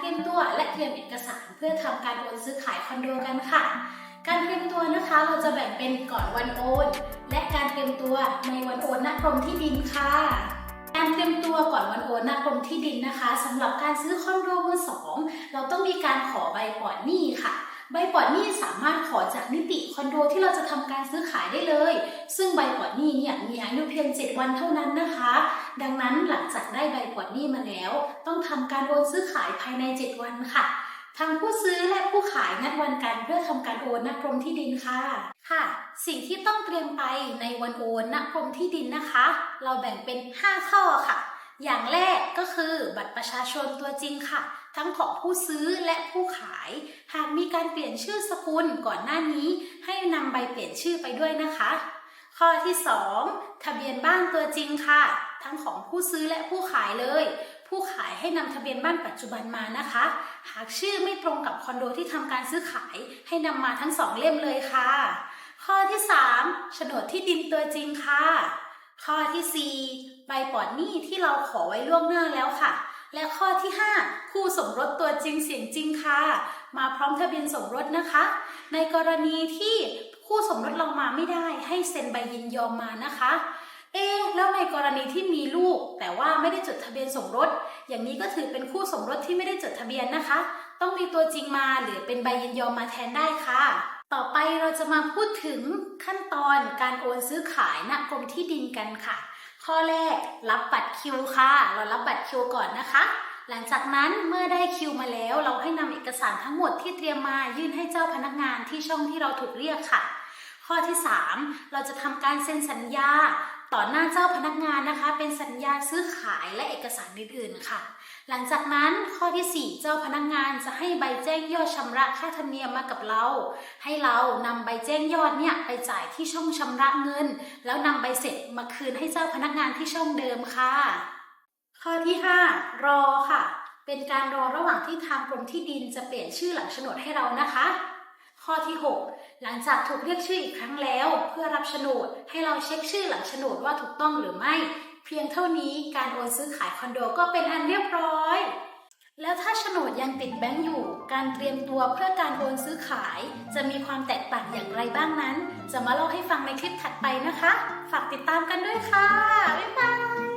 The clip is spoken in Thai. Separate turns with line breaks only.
เตรียมตัวและเตรียมเอกสาร เพื่อทำการโอนซื้อขายคอนโดกันค่ะ การเตรียมตัวนะคะเราจะแบ่งเป็นก่อนวันโอน และการเตรียมตัวในวันโอนณกรมที่ดินค่ะ การเตรียมตัวก่อนวันโอนณกรมที่ดินนะคะ สำหรับการซื้อคอนโดมือสองเราต้องมีการขอใบก่อนหนี้ค่ะ ใบปลอดหนี้สามารถขอจากนิติคอนโดที่เราจะทำการซื้อขายได้เลย ซึ่งใบปลอดหนี้เนี่ยมีอายุเพียง 7 วันเท่านั้นนะคะ ดังนั้นหลังจากได้ใบปลอดหนี้มาแล้ว ต้องทำการโอนซื้อขายภายใน 7 วันค่ะทางผู้ซื้อและผู้ขายนัดวันกันเพื่อทำการโอนณกรมที่ดินค่ะ ค่ะ สิ่งที่ต้องเตรียมไปในวันโอนณกรมที่ดินนะคะ เราแบ่งเป็น 5 ข้อค่ะ อย่างแรกก็คือบัตรประชาชนตัวจริงค่ะ ทั้งของผู้ซื้อและผู้ขาย หากมีการเปลี่ยนชื่อสกุลก่อนหน้านี้ ให้นำใบเปลี่ยนชื่อไปด้วยนะคะ ข้อที่ 2 ทะเบียนบ้านตัวจริงค่ะ ทั้งของผู้ซื้อและผู้ขายเลย ผู้ขายให้นำทะเบียนบ้านปัจจุบันมานะคะ หากชื่อไม่ตรงกับคอนโดที่ทำการซื้อขาย ให้นำมาทั้งสองเล่มเลยค่ะ ข้อที่ 3โฉนดที่ดินตัวจริงค่ะ ข้อที่ 4 ใบปลอดหนี้ที่เราขอไว้ล่วงหน้าแล้วค่ะ และข้อที่ 5 คู่สมรสตัวจริงเสียงจริงค่ะ มาพร้อมทะเบียนสมรสนะคะ ในกรณีที่คู่สมรสเรามาไม่ได้ให้เซ็นใบยินยอมมานะคะ เอ๊ะแล้วในกรณีที่มีลูก แต่ว่าไม่ได้จดทะเบียนสมรส อย่างนี้ก็ถือเป็นคู่สมรสที่ไม่ได้จดทะเบียนนะคะ ต้องมีตัวจริงมาหรือเป็นใบยินยอมมาแทนได้ค่ะ ต่อไปเราจะมาพูดถึงขั้นตอนการโอนซื้อขายณกรมที่ดินกันค่ะ ข้อแรกรับบัตรคิวค่ะ เรารับบัตรคิวก่อนนะคะ หลังจากนั้นเมื่อได้คิวมาแล้ว เราให้นำเอกสารทั้งหมดที่เตรียมมายื่นให้เจ้าพนักงานที่ช่องที่เราถูกเรียกค่ะ ข้อที่ 3 เราจะทำการเซ็นสัญญา ต่อหน้าเจ้าพนักงานนะคะ เป็นสัญญาซื้อขายและเอกสารอื่นๆค่ะ หลังจากนั้นข้อที่ 4 เจ้าพนักงานจะให้ใบแจ้งยอดชำระค่าธรรมเนียมมากับเรา ให้เรานำใบแจ้งยอดเนี่ยไปจ่ายที่ช่องชำระเงิน แล้วนำใบเสร็จมาคืนให้เจ้าพนักงานที่ช่องเดิมค่ะ ข้อที่ 5 รอค่ะ เป็นการรอระหว่างที่ทางกรมที่ดินจะเปลี่ยนชื่อหลังโฉนดให้เรานะคะ ข้อที่ 6 หลังจากถูกเรียกชื่ออีกครั้งแล้ว เพื่อรับโฉนด ให้เราเช็คชื่อหลังโฉนดว่าถูกต้องหรือไม่ เพียงเท่านี้การโอนซื้อขายคอนโดก็เป็นอันเรียบร้อย แล้วถ้าโฉนดยังติดแบงก์อยู่ การเตรียมตัวเพื่อการโอนซื้อขาย จะมีความแตกต่างอย่างไรบ้างนั้น จะมาเล่าให้ฟังในคลิปถัดไปนะคะ ฝากติดตามกันด้วยค่ะ บ๊ายบาย